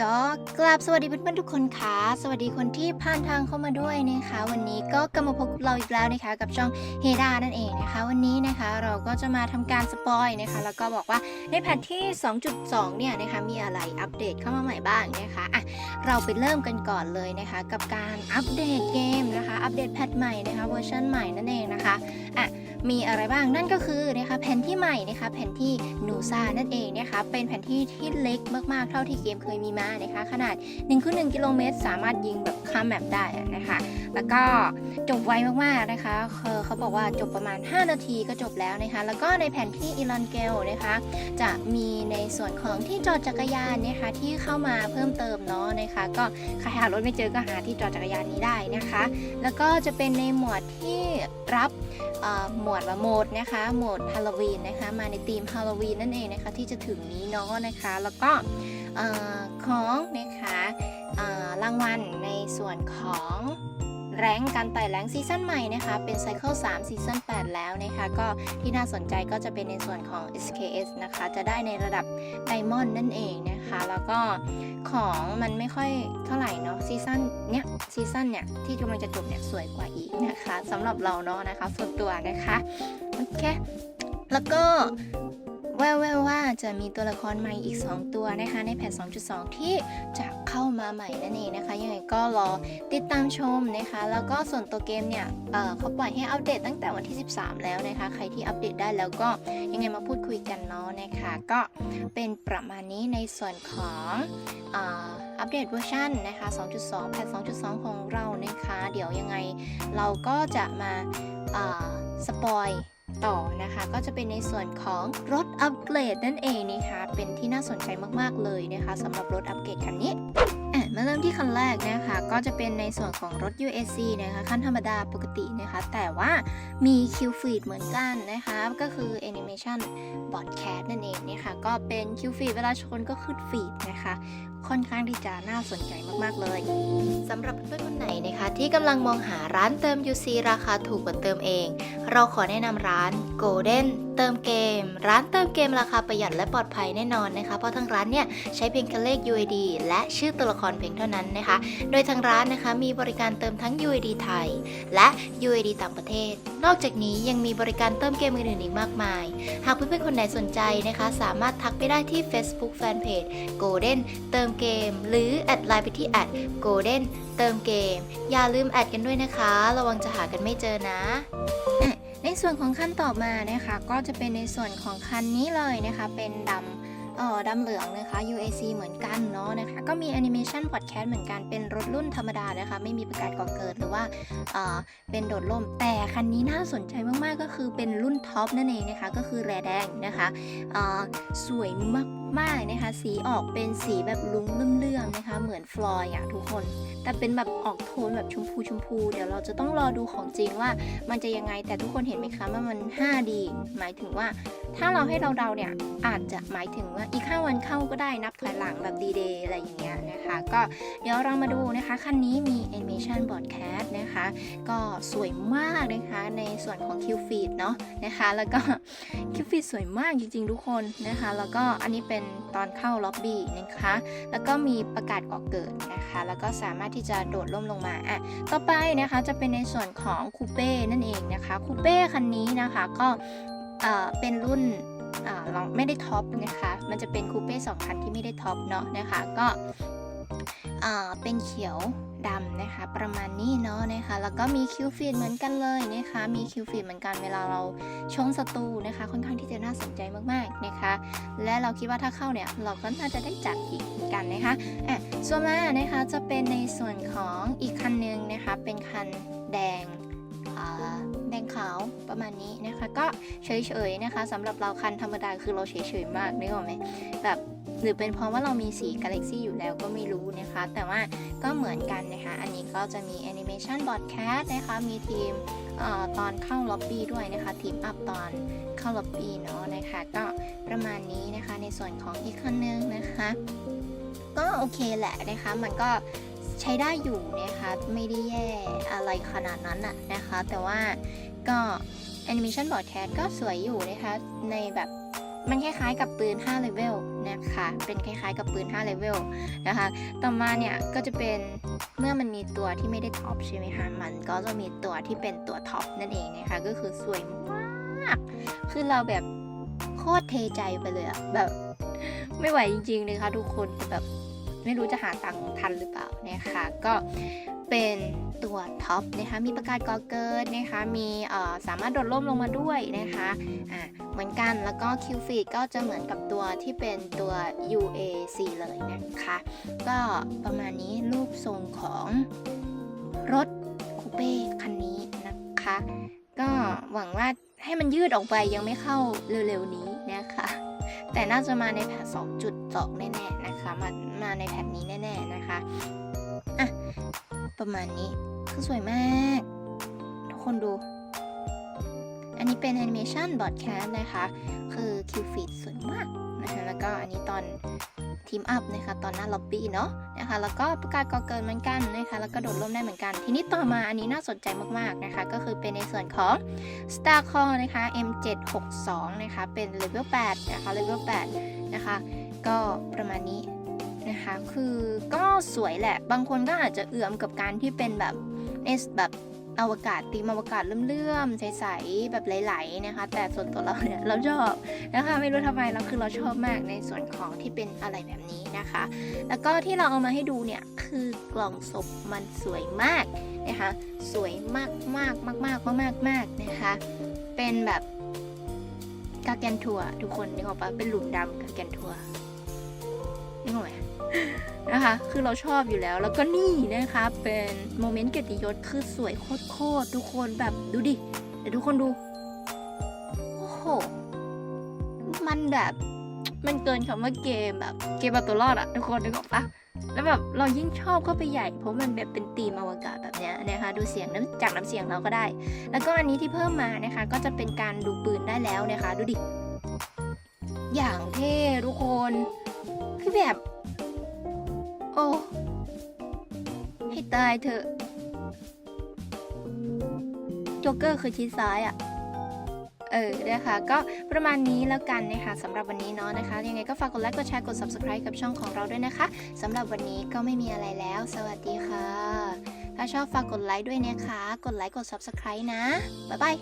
ก็กราบสวัสดีเพื่อนๆทุกคนค่ะ สวัสดีคนที่ผ่านทางเข้ามาด้วยนะคะ วันนี้ก็กลับมาพบกับเราอีกแล้วนะคะ กับช่องเฮดานั่นเองนะคะ วันนี้นะคะเราก็จะมาทำการสปอยนะคะ แล้วก็บอกว่าในแพทที่ 2.2 เนี่ยนะคะมีอะไรอัปเดตเข้ามาใหม่บ้างนะคะอะเราไปเริ่มกันก่อนเลยนะคะ กับการอัปเดตเกมนะคะ อัปเดตแพทใหม่นะคะเวอร์ชันใหม่นั่นเองนะคะอะ มีอะไรบ้างนั่นก็คือนะคะแผนที่ใหม่นะคะแผนที่นูซานั่นเองนะคะเป็นแผนที่ที่เล็กมากๆ เท่าที่เกมเคยมีมานะคะขนาด1คูณ1กิโลเมตร สามารถยิงแบบข้ามแมปได้นะคะแล้วก็จบไวมากๆนะคะเขาเขาบอกว่าจบประมาณ 5 นาทีก็จบแล้วนะคะแล้วก็ในแผนที่อีลอนเกลนะคะจะมีในส่วนของที่จอดจักรยานนะคะที่เข้ามาเพิ่มเติมเนาะนะคะก็ใครหารถไม่เจอก็หาที่จอดจักรยานนี้ได้นะคะ แล้วก็จะเป็นในหมวดที่รับเอ่อหมวดว่าโหมดนะคะโหมดฮาโลวีนนะคะมาในธีมฮาโลวีนนั่นเองนะคะที่จะถึงนี้เนาะนะคะแล้วก็อของนะคะรางวัลในส่วนของ แรงการไต่แรงซีซั่นใหม่นะคะ เป็นไซเคิล3ซีซั่น8 แล้วนะคะ ก็ที่น่าสนใจก็จะเป็นในส่วนของ SKS นะคะ จะได้ในระดับไดมอนด์นั่นเองนะคะ แล้วก็ของมันไม่ค่อยเท่าไหร่เนาะซีซั่นเนี้ยซีซั่นเนี่ยที่กำลังจะจบเนี่ยสวยกว่าอีกนะคะสำหรับเราเนาะนะคะส่วนตัวนะคะโอเคแล้วก็ แววๆว่าจะมีตัวละครใหม่อีก 2 ตัวนะคะในแพท 2.2 ที่จะเข้ามาใหม่นั่นเองนะคะ ยังไงก็รอติดตามชมนะคะ แล้วก็ส่วนตัวเกมเนี่ยเเขาปล่อยให้อัปเดตตั้งแต่วันที่ 13 แล้วนะคะ ใครที่อัปเดตได้แล้วก็ยังไงมาพูดคุยกันเนาะนะคะ ก็เป็นประมาณนี้ในส่วนของอัปเดตเวอร์ชันนะคะ 2.2 แพท 2.2 ของเรานะคะ เดี๋ยวยังไงเราก็จะมาาสปอย ต่อนะคะ ก็จะเป็นในส่วนของรถอัปเกรดนั่นเองนะคะ เป็นที่น่าสนใจมากๆเลยนะคะสำหรับรถอัปเกรดคันนี้อะมาเริ่มที่คันแรกนะคะก็จะเป็นในส่วนของรถ UAC นะคะคันธรรมดาปกตินะคะ แต่ว่ามี Q feed เหมือนกันนะคะก็คือ Animation Broadcast นั่นเองนะคะก็เป็น Q feed เวลาชนก็ขึ้นฟีดนะคะ ค่อนข้างที่จะน่าสนใจมากๆเลยสำหรับเพื่อนคนไหนนะคะ ที่กำลังมองหาร้านเติม UC ราคาถูกกว่าเติมเอง เราขอแนะนำร้าน Golden เติมเกม ร้านเติมเกมราคาประหยัดและปลอดภัยแน่นอนนะคะ เพราะทางร้านเนี่ยใช้เพียงแค่เลข UID และชื่อตัวละครเพียงเท่านั้นนะคะ โดยทางร้านนะคะมีบริการเติมทั้ง UID ไทย และ UID ต่างประเทศ นอกจากนี้ยังมีบริการเติมเกมอื่นๆอีกมากมาย หากเพื่อนๆคนไหนสนใจนะคะ สามารถทักไปได้ที่ Facebook Fanpage Golden เติมเกม หรือแอดไลน์ไปที่แอด @golden เติมเกม อย่าลืมแอดกันด้วยนะคะ ระวังจะหากันไม่เจอนะ ส่วนของคันต่อมานะคะก็จะเป็นในส่วนของคันนี้เลยนะคะ เป็นดำเอ่อดำเหลืองนะคะ UAC เหมือนกันเนาะนะคะ ก็มีแอนิเมชันพอดแคสต์เหมือนกันเป็นรถรุ่นธรรมดานะคะ ไม่มีประกาศก่อเกิดหรือว่าเอ่อเป็นโดดล่ม แต่คันนี้น่าสนใจมาก ๆ ก็คือเป็นรุ่นท็อปนั่นเองนะคะ ก็คือแรแดงนะคะเอ่อสวยมาก ๆนะคะ สีออกเป็นสีแบบลุ้งเลื่อมๆนะคะ เหมือนฟลอยอะทุกคน แต่เป็นแบบออกโทนแบบชมพูชมพู เดี๋ยวเราจะต้องรอดูของจริงว่ามันจะยังไง แต่ทุกคนเห็นไหมคะว่ามัน 5D หมายถึงว่าถ้าเราให้เราเดาเนี่ยอาจจะหมายถึงว่าอีก 5 วันเข้าก็ได้นับถอยหลังแบบดีเดย์อะไรอย่างเงี้ยนะคะ ก็เดี๋ยวเรามาดูนะคะคันนี้มี Animation Broadcast นะคะ ก็สวยมากนะคะในส่วนของ Q Feed เนาะนะคะ แล้วก็ Q Feed สวยมากจริงๆ ทุกคนนะคะ แล้วก็อันนี้เป็นตอนเข้าล็อบบี้นะคะ แล้วก็มีประกาศก่อเกิดนะคะ แล้วก็สามารถที่จะโดดล่มลงมาอะต่อไปนะคะจะเป็นในส่วนของคูเป้นั่นเองนะคะคูเป้คันนี้นะคะก็เอ่อเป็นรุ่นอ่าเราไม่ได้ท็อปนะคะ มันจะเป็นคูเป้สองคันที่ไม่ได้ท็อปเนาะนะคะ ก็เอ่อเป็นเขียว ดำนะคะ ประมาณนี้เนาะนะคะ แล้วก็มีคิวฟีดเหมือนกันเลยนะคะ มีคิวฟีดเหมือนกันเวลาเราชงศัตรูนะคะ ค่อนข้างที่จะน่าสนใจมากๆนะคะ และเราคิดว่าถ้าเข้าเนี่ยเราก็น่าจะได้จัดอีกเหมือนกันนะคะอะส่วนมานะคะจะเป็นในส่วนของอีกคันหนึงนะคะ เป็นคันแดงอ่าแดงขาวประมาณนี้นะคะ ก็เฉยๆนะคะสำหรับเราคันธรรมดาคือเราเฉยๆมากนึกออกไหมแบบ หรือเป็นเพราะว่าเรามีสีกาแล็กซี่อยู่แล้วก็ไม่รู้นะคะ แต่ว่าก็เหมือนกันนะคะ อันนี้ก็จะมีแอนิเมชันบอ d แคสนะคะ มีทีมออตอนเข้าล็อบบี้ด้วยนะคะทีมอัพตอนเข้าล็อบบี้เนาะนะคะ ก็ประมาณนี้นะคะในส่วนของอีกคันหนึงนะคะ ก็โอเคแหละนะคะ มันก็ใช้ได้อยู่นะคะ ไม่ได้แย่อะไรขนาดนั้นอะนะคะ แต่ว่าก็ Animation Broadcast ก็สวยอยู่นะคะ ในแบบ มันคล้ายๆกับปืน5เลเวลนะคะ เป็นคล้ายๆกับปืน5เลเวลนะคะ ต่อมาเนี่ยก็จะเป็นเมื่อมันมีตัวที่ไม่ได้ท็อปใช่ไหมคะ มันก็จะมีตัวที่เป็นตัวท็อปนั่นเองนะคะ ก็คือสวยมาก คือเราแบบโคตรเทใจไปเลยอะแบบไม่ไหวจริงๆเลยค่ะทุกคนแบบ ไม่รู้จะหาตังค์ทันหรือเปล่านะคะก็เป็นตัวท็อปนะคะมีประกาศกอเกิร์นะคะมีสามารถโดดร่มลงมาด้วยนะคะอ่าเหมือนกันแล้วก็คิวฟีดก็จะเหมือนกับตัวที่เป็นตัว UAC เลยนะคะก็ประมาณนี้รูปทรงของรถคูเป้คันนี้นะคะ ก็หวังว่าให้มันยืดออกไปยังไม่เข้าเร็วๆนี้นะคะ แต่น่าจะมาในแพท2.2 แน่ๆนะคะ มามาในแพทนี้แน่ ๆนะคะอะประมาณนี้คือสวยมาก ทุกคนดู อันนี้เป็นแอนิเมชันบอดแคสต์นะคะ คือคิวฟีดสวยมากนะคะแล้วก็อันนี้ตอน ทีมอัพนะคะตอนหน้าล็อบบี้เนาะนะคะแล้วก็ประกาศกอเกินเหมือนกันนะคะแล้วก็โดดร่มได้เหมือนกัน ทีนี้ต่อมาอันนี้น่าสนใจมากๆนะคะก็คือเป็นในส่วนของ Star Core นะคะ M762 นะคะเป็นเลเวล8นะคะเลเวล8นะคะก็ประมาณนี้นะคะคือก็สวยแหละ บางคนก็อาจจะเอื่อมกับการที่เป็นแบบในแบบ อวกาศตีมอวกาศเลื่อมๆใสๆแบบไหลๆนะคะ แต่ส่วนตัวเราเนี่ยเราชอบนะคะไม่รู้ทำไมเราคือเราชอบมากในส่วนของที่เป็นอะไรแบบนี้นะคะ แล้วก็ที่เราเอามาให้ดูเนี่ยคือกล่องศพมันสวยมากนะคะ สวยมากมากมากมากมากมากนะคะ เป็นแบบกาแกนทัวทุกคนนึกออกปะเป็นหลุมดำกาแกนทัว นะคะ คือเราชอบอยู่แล้ว แล้วก็นี่นะคะ เป็นโมเมนต์เกียรติยศ คือสวยโคตรๆทุกคนแบบดูดิ เดี๋ยวทุกคนดู โอ้โห มันแบบ มันเกินคำว่าเกมแบบ เกมเอาตัวรอดอะทุกคนนึกออกปะแล้วแบบเรายิ่งชอบเข้าไปใหญ่ เพราะมันแบบเป็นธีมอวกาศแบบเนี้ยนะคะ ดูเสียงน้ำจากน้ำเสียงเราก็ได้ แล้วก็อันนี้ที่เพิ่มมานะคะ ก็จะเป็นการดูปืนได้แล้วนะคะ ดูดิ อย่างเท่ทุกคนคือแบบ อ้ให้ตายเถอะโจ๊กเกอร์คือชิดซ้ายอะ่ะเออนะคะก็ประมาณนี้แล้วกันนะคะสำหรับวันนี้เนาะนะคะ ยังไงก็ฝากกดไลค์กดแชร์กด subscribe กับช่องของเราด้วยนะคะสำหรับวันนี้ก็ไม่มีอะไรแล้ว สวัสดีค่ะ ถ้าชอบฝากกดไลค์ด้วยนะคะ กดไลค์กด subscribe นะ บ๊ายบาย